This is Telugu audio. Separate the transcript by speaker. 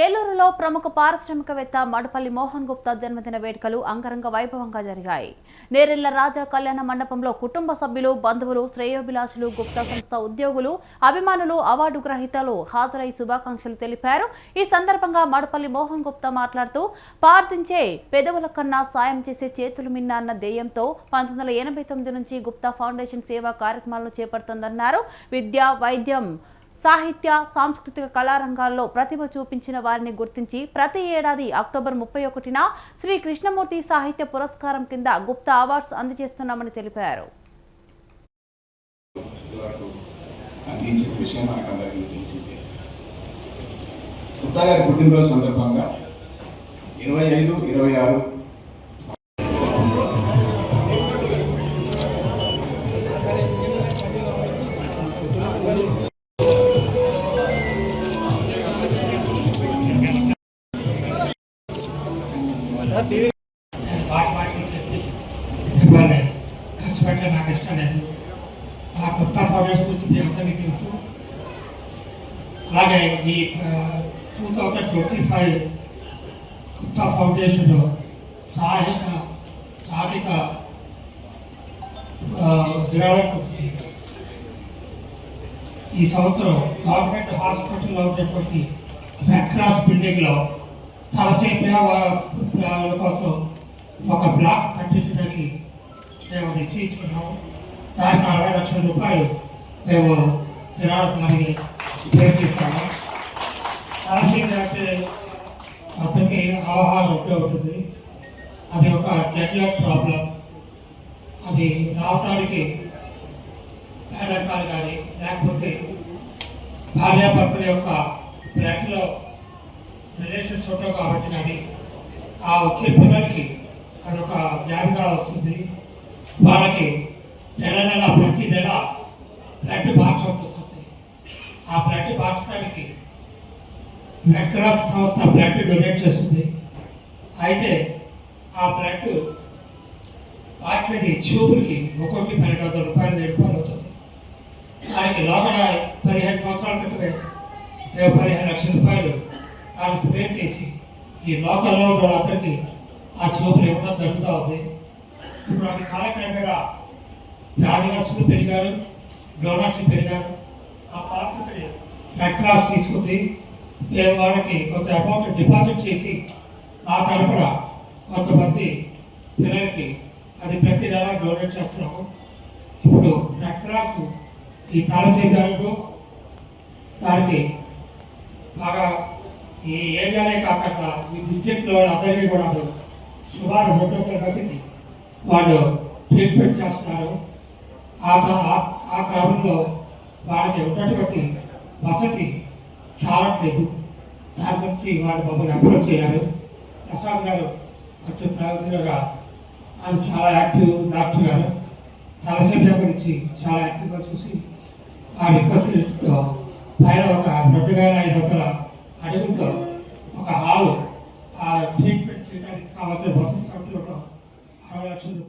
Speaker 1: ఏలూరులో ప్రముఖ పారిశ్రామికవేత్త మడపల్లి మోహన్ గుప్తా జన్మదిన వేడుకలు అంగరంగ వైభవంగా జరిగాయి. నేరెళ్ళ రాజా కళ్యాణ మండపంలో కుటుంబ సభ్యులు బంధువులు శ్రేయోభిలాషులు గుప్తా సంస్థ ఉద్యోగులు అభిమానులు అవార్డు గ్రహీతలు హాజరై శుభాకాంక్షలు తెలిపారు. ఈ సందర్భంగా మడపల్లి మోహన్ గుప్తా మాట్లాడుతూ ప్రార్థించే పెదవుల కన్నా సాయం చేసే చేతులు మిన్న అన్న ధ్యేయంతో పంతొమ్మిది వందల ఎనభై తొమ్మిది నుంచి గుప్తా ఫౌండేషన్ సేవా కార్యక్రమాలను చేపడుతోందన్నారు. విద్య వైద్యం సాహిత్య సాంస్కృతిక కళారంగాల్లో ప్రతిభ చూపించిన వారిని గుర్తించి ప్రతి ఏడాది అక్టోబర్ ముప్పై ఒకటిన శ్రీ కృష్ణమూర్తి సాహిత్య పురస్కారం కింద గుప్తా అవార్డ్స్ అందజేస్తున్నామని తెలిపారు.
Speaker 2: అందించిన విషయం మనకందరికీ తెలిసిందే. గుప్తా గారి పుట్టినరోజు సందర్భంగా ఇరవై ఐదు ఇరవై ఆరు
Speaker 3: వాటి వాటికి చెప్పి మిమ్మల్ని కష్టపెట్టే నాకు ఇష్టం లేదు. ఆ కొత్త ఫౌండేషన్ గురించి మీ అందరికీ తెలుసు. అలాగే ఈ టూ థౌజండ్ ట్వంటీ ఫైవ్ కొత్త ఫౌండేషన్ సాహిక సాధిక విరాళం గురించి. ఈ సంవత్సరం గవర్నమెంట్ హాస్పిటల్లో ఉన్నటువంటి రెడ్ క్రాస్ బిల్డింగ్లో తలసేమియా వాళ్ళ కోసం ఒక బ్లాక్ కట్టించడానికి మేము నిశ్చయించుకున్నాము దానికి అరవై లక్షల రూపాయలు మేము విరాళానికి పే చేస్తాము తలసేమియా అంటే అతనికి అవగాహన ఉంటే ఉంటుంది. అది ఒక జెడ్లర్ ప్రాబ్లం. అది రావటానికి పేదరికాలు కానీ లేకపోతే భార్యాభర్తల యొక్క బ్లడ్లో రిలేషన్స్ ఫోటో కాబట్టి కానీ ఆ వచ్చే పిల్లలకి అదొక వ్యాధిగా వస్తుంది. వాళ్ళకి నెల నెల ప్రతి నెల బ్లడ్ మార్చాల్సి వస్తుంది. ఆ బ్లడ్ మార్చడానికి రెడ్ క్రాస్ సంస్థ బ్లడ్ డొనేట్ చేస్తుంది. అయితే ఆ బ్లడ్ మార్చేది చూపులకి ఒక్కొక్కటి పన్నెండు వందల రూపాయలు వెయ్యి రూపాయలు అవుతుంది. దానికి లోపల పదిహేను సంవత్సరాల క్రితమే మేము పదిహేను లక్షల రూపాయలు దాన్ని స్ప్రే చేసి ఈ లోకల్లో ఉన్న వాళ్ళందరికీ ఆ చూపులు ఇవ్వడం జరుగుతూ ఉంది. ఇప్పుడు అది కాలక్రమేణా వ్యాధిగ్రస్తులు పెరిగారు డోనర్స్లు పెరిగారు ఆ పాత్రకి రెడ్ క్రాస్ తీసుకుంది. మేము వాళ్ళకి కొంత అమౌంట్ డిపాజిట్ చేసి ఆ తరపున కొంతమంది పిల్లలకి అది ప్రతి నెల డొనేట్ చేస్తున్నాము. ఇప్పుడు రెడ్ క్రాస్ ఈ తలసేదారులు దానికి బాగా ఈ ఏరియానే కాకుండా ఈ డిస్ట్రిక్ట్లో అందరికీ కూడా సుమారు రెండో తరగతికి వాళ్ళు ట్రీట్మెంట్ చేస్తున్నారు. ఆ ఆ- క్రమంలో వాళ్ళకి ఉన్నటువంటి వసతి చాలట్లేదు. దాని గురించి వాళ్ళు మమ్మల్ని అప్రోచ్ అయ్యారు. ప్రసాద్ గారు అటు ప్రాథమికంగా ఆయన చాలా యాక్టివ్ డాక్టర్ గారు. తలసేమియా గురించి చాలా యాక్టివ్గా చూసి ఆ రిక్వెస్ట్తో పైన ఒక రెండు వేల ఐదు వందల అడవితో ఒక హాలు ట్రీట్మెంట్ చేయడానికి కావాల్సిన వసతి ఖర్చులు ఒక అరవై లక్షల